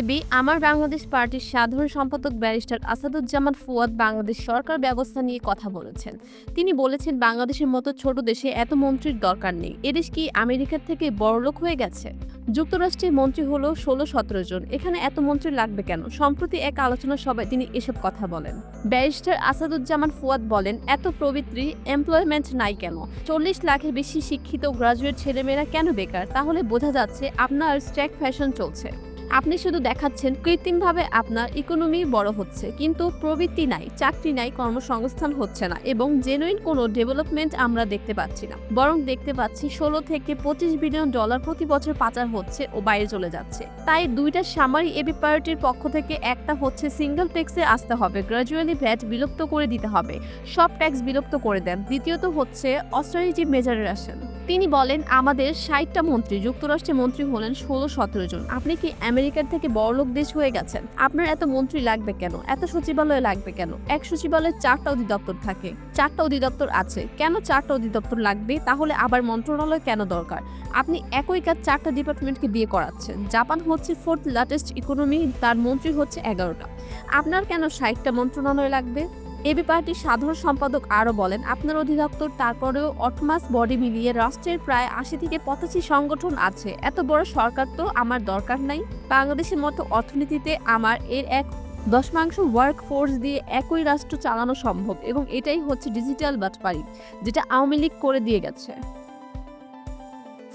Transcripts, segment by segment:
AB আমার বাংলাদেশ পার্টির সাধারণ সম্পাদক ব্যারিস্টার আসাদুজ্জামান ফুয়াদ বাংলাদেশ সরকার ব্যবস্থা নিয়ে কথা বলেছেন। তিনি বলেছেন, বাংলাদেশের মতো ছোট দেশে এত মন্ত্রীর দরকার নেই। এদেশ কি আমেরিকার থেকে বড়লোক হয়ে গেছে? যুক্তরাষ্ট্রের মন্ত্রী হলো ষোলো সতেরো জন। এখানে এত মন্ত্রী লাগবে কেন? সম্প্রতি এক আলোচনা সভায় তিনি এসব কথা বলেন। ব্যারিস্টার আসাদুজ্জামান ফুয়াদ বলেন, এত প্রবৃত্তি, এমপ্লয়মেন্ট নাই কেন? চল্লিশ লাখের বেশি শিক্ষিত, গ্রাজুয়েট ছেলেমেয়েরা কেন বেকার? তাহলে বোঝা যাচ্ছে আপনার স্ট্যাক ফ্যাশন চলছে। আপনি শুধু দেখাচ্ছেন কৃত্রিমভাবে আপনার ইকোনমি বড় হচ্ছে, কিন্তু প্রবৃত্তি নাই, চাকরি নাই, কর্মসংস্থান হচ্ছে না এবং জেনুইন কোনো ডেভেলপমেন্ট আমরা দেখতে পাচ্ছি না। বরং দেখতে পাচ্ছি ষোলো থেকে পঁচিশ বিলিয়ন ডলার প্রতি বছর পাচার হচ্ছে ও বাইরে চলে যাচ্ছে। তাই দুইটা সামারি এবি পার্টির পক্ষ থেকে একটা হচ্ছে সিঙ্গেল ট্যাক্সে আসতে হবে গ্র্যাজুয়ালি ভ্যাট বিলুপ্ত করে দিতে হবে, সব ট্যাক্স বিলুপ্ত করে দেন। দ্বিতীয়ত হচ্ছে অস্ট্রালিটি মেজারের আসেন। তিনি বলেন, আমাদের ষাটটা মন্ত্রী যুক্তরাষ্ট্রের মন্ত্রী হলেন ষোলো, সতেরো জন। আপনি কি আমেরিকার থেকে বড়লোক দেশ হয়ে গেছেন? আপনার এত মন্ত্রী লাগবে কেন? এত সচিবালয় লাগবে কেন? এক সচিবালয়ে চারটা অধিদপ্তর থাকে। চারটা অধিদপ্তর আছে। কেন চারটা অধিদপ্তর লাগবে? তাহলে আবার মন্ত্রণালয় কেন দরকার? আপনি একই কাজ চারটা ডিপার্টমেন্টকে দিয়ে করাচ্ছেন। জাপান হচ্ছে ফোর্থ লার্জেস্ট ইকোনমি, তার মন্ত্রী হচ্ছে এগারোটা। আপনার কেন ষাটটা মন্ত্রণালয় লাগবে? এবি পার্টির সাধারণ সম্পাদক আরও বলেন, আপনার অধিদপ্তর, তারপরেও অটমাস বডি মিলিয়ে রাষ্ট্রের প্রায় আশি থেকে পঁচাশি সংগঠন আছে। এত বড় সরকার তো আমার দরকার নাই। বাংলাদেশের মতো অর্থনীতিতে আমার এর এক দশমাংশ ওয়ার্ক ফোর্স দিয়ে একই রাষ্ট্র চালানো সম্ভব এবং এটাই হচ্ছে ডিজিটাল বাটপারি, যেটা আওয়ামী লীগ করে দিয়ে গেছে।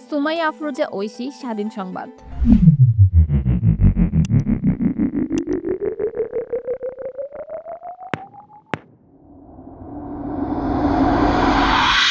সুমাইয়া আফরোজা, ঐশী, স্বাধীন সংবাদ।